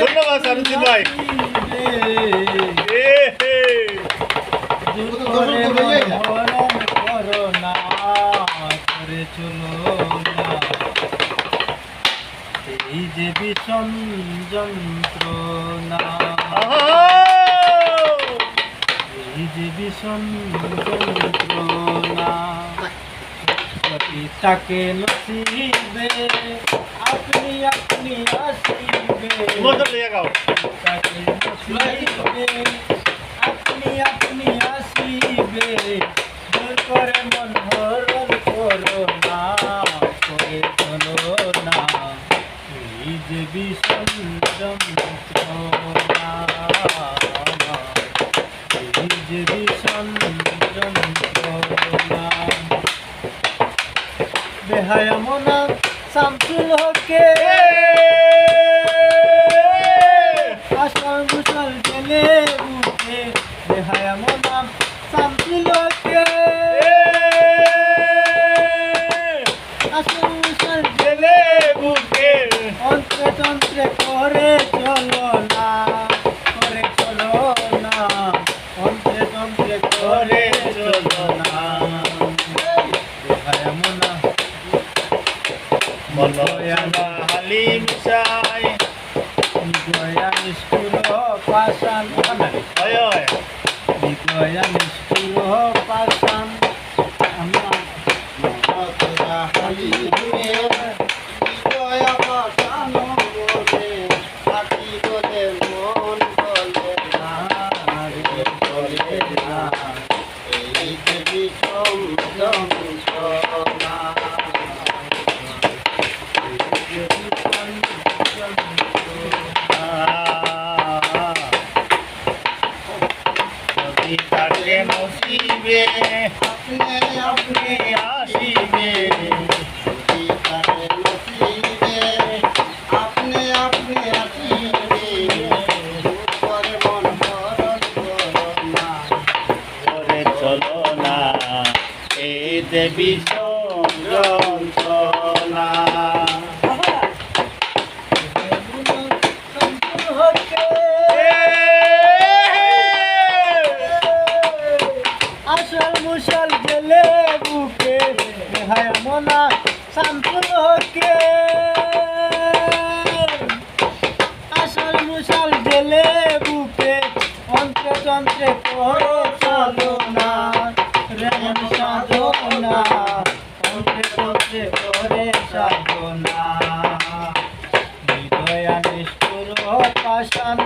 ধন্যবাদ সারুদ্দিন ভাই। এই যে বিষণ যন্ত্রণা এই যে বিষণ তাকে নসিবে আপনি আপনি আসিবে। তাকে নসিবে আপনি আপনি আসিবে। জোর করে মন হরণ করো না করে চলো না। এই যে বিষম বেহায়া মনা শামসুল হকে হালিম চাই গয়া নিষ্ঠুর পাশান হয় হয় গয়া নিষ্ঠুর পাশান আমার যদি তাকে নসিবে আপনি আসিবে। করে চলো না এই দেবী হায় মনা শান্তুল হকে আসল মুসল গেলে বুকে অন্ত্রে তন্ত্রে করে চলো না রেমন সাধনা, অন্ত্রে তন্ত্রে করে সাধনা। হৃদয়া নিষ্ঠুর পাশান